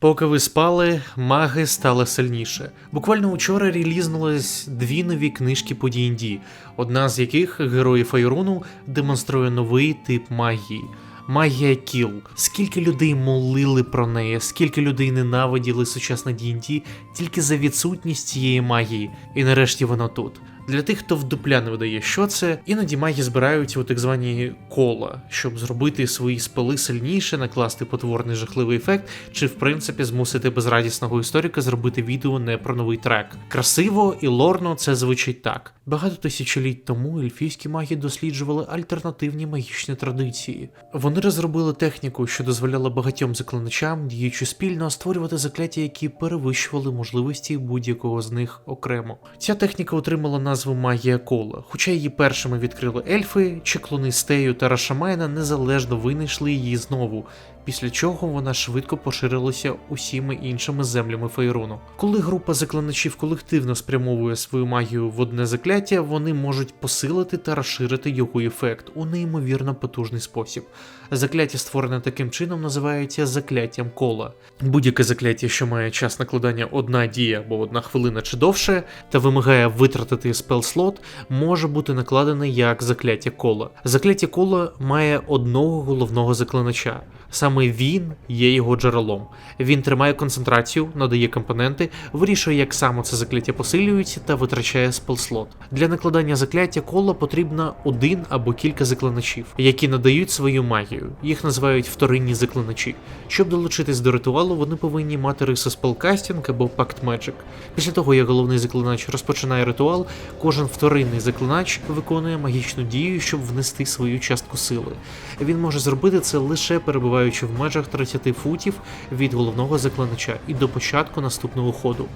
Поки ви спали, маги стали сильніше. Буквально учора релізнулись дві нові книжки по D&D, одна з яких герої Фейруну демонструє новий тип магії. Магія кіл. Скільки людей молили про неї, скільки людей ненавиділи сучасне D&D тільки за відсутність цієї магії, і нарешті вона тут. Для тих, хто вдупля не видає, що це, іноді маги збираються у так звані кола, щоб зробити свої спели сильніше, накласти потворний жахливий ефект, чи в принципі змусити безрадісного історика зробити відео не про новий трек. Красиво і лорно це звучить так. Багато тисячоліть тому ельфійські маги досліджували альтернативні магічні традиції. Вони розробили техніку, що дозволяла багатьом заклиначам, діючи спільно, створювати закляття, які перевищували можливості будь-якого з них окремо. Ця техніка отримала назву магія кола, хоча її першими відкрили ельфи, чеклуни Стею та Рашамайна незалежно винайшли її знову. Після чого вона швидко поширилася усіми іншими землями Фейруну. Коли група заклиначів колективно спрямовує свою магію в одне закляття, вони можуть посилити та розширити його ефект у неймовірно потужний спосіб. Закляття, створене таким чином, називається закляттям кола. Будь-яке закляття, що має час накладання одна дія або одна хвилина чи довше, та вимагає витратити спелслот, може бути накладене як закляття кола. Закляття кола має одного головного заклинача. Саме він є його джерелом. Він тримає концентрацію, надає компоненти, вирішує, як саме це закляття посилюється та витрачає спелслот. Для накладання закляття кола потрібно один або кілька заклиначів, які надають свою магію. Їх називають вторинні заклиначі. Щоб долучитись до ритуалу, вони повинні мати риси спелкастінг або пакт Magic. Після того, як головний заклинач розпочинає ритуал, кожен вторинний заклинач виконує магічну дію, щоб внести свою частку сили. Він може зробити це лише перебуваючи в межах 30 футів від головного заклинача і до початку наступного ходу.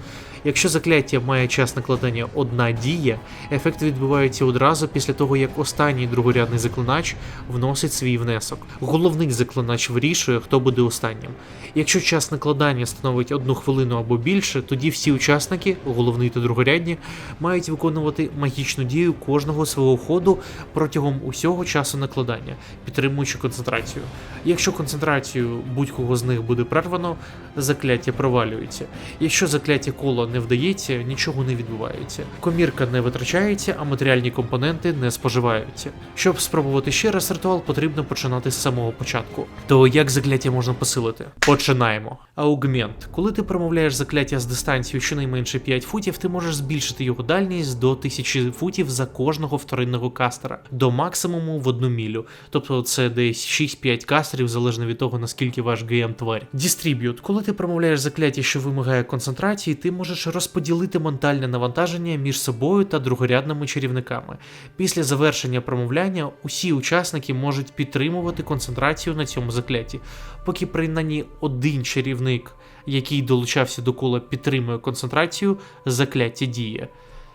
Якщо закляття має час накладання одна дія, ефект відбувається одразу після того, як останній другорядний заклинач вносить свій внесок. Головний заклинач вирішує, хто буде останнім. Якщо час накладання становить одну хвилину або більше, тоді всі учасники, головний та другорядні, мають виконувати магічну дію кожного свого ходу протягом усього часу накладання, підтримуючи концентрацію. Якщо концентрацію будь-кого з них буде прервано, закляття провалюється. Якщо закляття коло не вдається, нічого не відбувається. Комірка не витрачається, а матеріальні компоненти не споживаються. Щоб спробувати ще раз ритуал, потрібно починати з самого початку. То як закляття можна посилити? Починаємо. Аугмент. Коли ти промовляєш закляття з дистанцією щонайменше 5 футів, ти можеш збільшити його дальність до 1000 футів за кожного вторинного кастера до максимуму в одну мілю. Тобто це десь 6-5 кастерів, залежно від того наскільки ваш ГМ тварь. Дістріб'ют. Коли ти промовляєш закляття, що вимагає концентрації, ти можеш розподілити ментальне навантаження між собою та другорядними чарівниками. Після завершення промовляння усі учасники можуть підтримувати концентрацію на цьому закляті, поки принаймні один чарівник, який долучався до кола, підтримує концентрацію, закляття діє.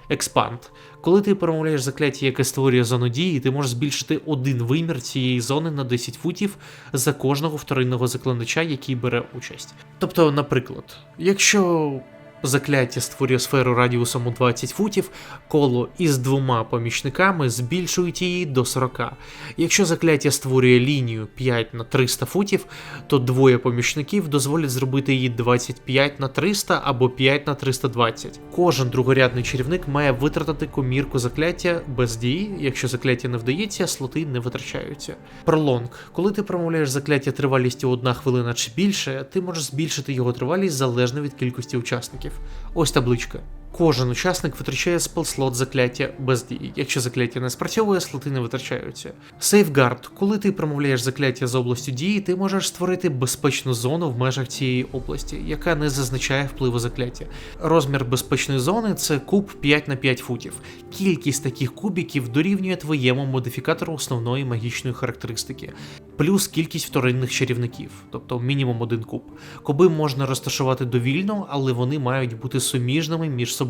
Експанд. Коли ти промовляєш закляття, яке створює зону дії, ти можеш збільшити один вимір цієї зони на 10 футів за кожного вторинного заклинача, який бере участь. Тобто, наприклад, якщо закляття створює сферу радіусом у 20 футів, коло із двома помічниками збільшують її до 40. Якщо закляття створює лінію 5 на 300 футів, то двоє помічників дозволять зробити її 25 на 300 або 5 на 320. Кожен другорядний чарівник має витратити комірку закляття без дії. Якщо закляття не вдається, слоти не витрачаються. Пролонг. Коли ти промовляєш закляття тривалістю 1 хвилина чи більше, ти можеш збільшити його тривалість залежно від кількості учасників. Ось табличка. Кожен учасник витрачає спелслот закляття без дії. Якщо закляття не спрацьовує, слоти не витрачаються. Сейфгард. Коли ти промовляєш закляття з областю дії, ти можеш створити безпечну зону в межах цієї області, яка не зазначає впливу закляття. Розмір безпечної зони це куб 5 на 5 футів. Кількість таких кубіків дорівнює твоєму модифікатору основної магічної характеристики, плюс кількість вторинних чарівників, тобто мінімум один куб. Куби можна розташувати довільно, але вони мають бути суміжними між собою.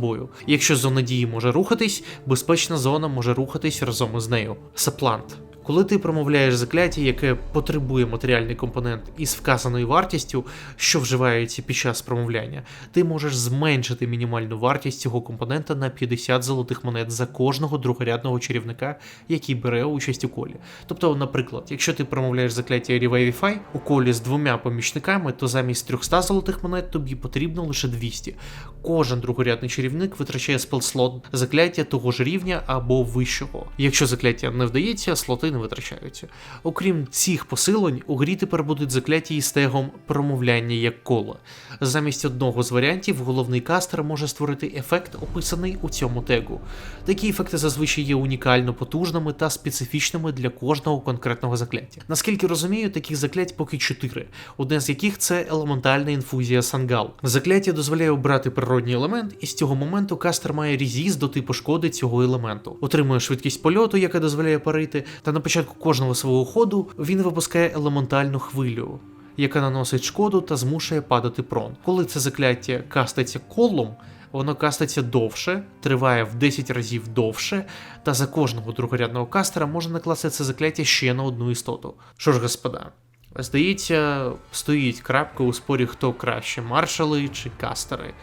Якщо зона дії може рухатись, безпечна зона може рухатись разом із нею. Саплант. Коли ти промовляєш закляття, яке потребує матеріальний компонент із вказаною вартістю, що вживається під час промовляння, ти можеш зменшити мінімальну вартість цього компонента на 50 золотих монет за кожного другорядного чарівника, який бере участь у колі. Тобто, наприклад, якщо ти промовляєш закляття Revivify у колі з двома помічниками, то замість 300 золотих монет тобі потрібно лише 200. Кожен другорядний чарівник витрачає спелслот закляття того ж рівня або вищого. Якщо закляття не вдається, слоти не витрачаються. Окрім цих посилень, у грі тепер будуть закляття із тегом промовляння як коло. Замість одного з варіантів головний кастер може створити ефект, описаний у цьому тегу. Такі ефекти зазвичай є унікально потужними та специфічними для кожного конкретного закляття. Наскільки розумію, таких заклять поки чотири, одне з яких це елементальна інфузія Сангал. Закляття дозволяє обрати природній елемент, і з цього моменту кастер має резіст до типу шкоди цього елементу. Отримує швидкість польоту, яка дозволяє парити, та на початку кожного свого ходу він випускає елементальну хвилю. Яка наносить шкоду та змушує падати прон. Коли це закляття каститься колом, воно каститься довше, триває в 10 разів довше, та за кожного другорядного кастера можна накласти це закляття ще на одну істоту. Що ж, господа, здається, стоїть крапка у спорі, хто краще, маршали чи кастери.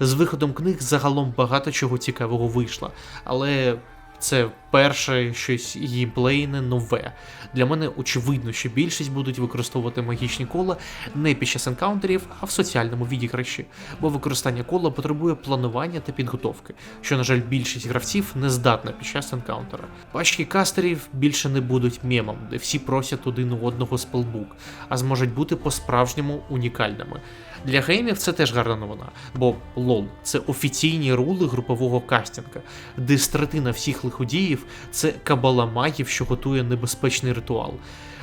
З виходом книг загалом багато чого цікавого вийшло, але це перше щось геймплейне нове. Для мене очевидно, що більшість будуть використовувати магічні кола не під час енкаунтерів, а в соціальному відіграші, бо використання кола потребує планування та підготовки, що, на жаль, більшість гравців не здатна під час енкаунтера. Пачки кастерів більше не будуть мемом, де всі просять один у одного спелбук, а зможуть бути по-справжньому унікальними. Для геймів це теж гарна новина, бо лол це офіційні рули групового кастінга, де з третина всіх лиходіїв це кабала магів, що готує небезпечний ритуал.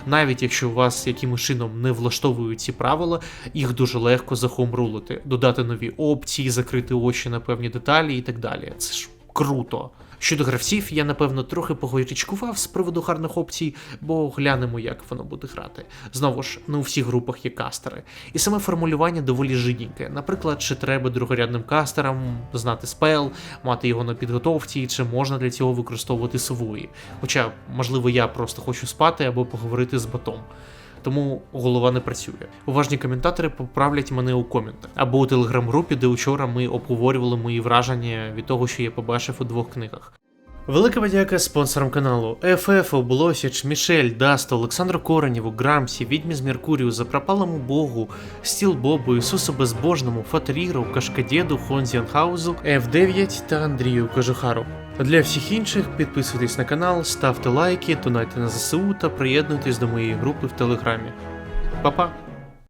Навіть якщо вас якимось чином не влаштовують ці правила, їх дуже легко захомрулити, додати нові опції, закрити очі на певні деталі і так далі. Це ж круто. Щодо гравців, я напевно трохи погорячкував з приводу гарних опцій, бо глянемо, як воно буде грати. Знову ж, не у всіх групах є кастери. І саме формулювання доволі жиденьке. Наприклад, чи треба другорядним кастерам знати спел, мати його на підготовці, чи можна для цього використовувати сової. Хоча, можливо, я просто хочу спати або поговорити з ботом. Тому голова не працює. Уважні коментатори поправлять мене у коментах або у телеграм-групі, де учора ми обговорювали мої враження від того, що я побачив у двох книгах. Велика подяка спонсорам каналу ФФ, Облосіч, Мішель, Даст, Олександру Коренєву, Грамсі, Відьмі з Меркурію, Запропалому Богу, Стіл Бобу, Ісусу Безбожному, Фатеріру, Кашкадєду, Хонзіанхаузу, F9 та Андрію Кожухару. Для всіх інших підписуйтесь на канал, ставте лайки, донайте на ЗСУ та приєднуйтесь до моєї групи в Телеграмі. Па-па!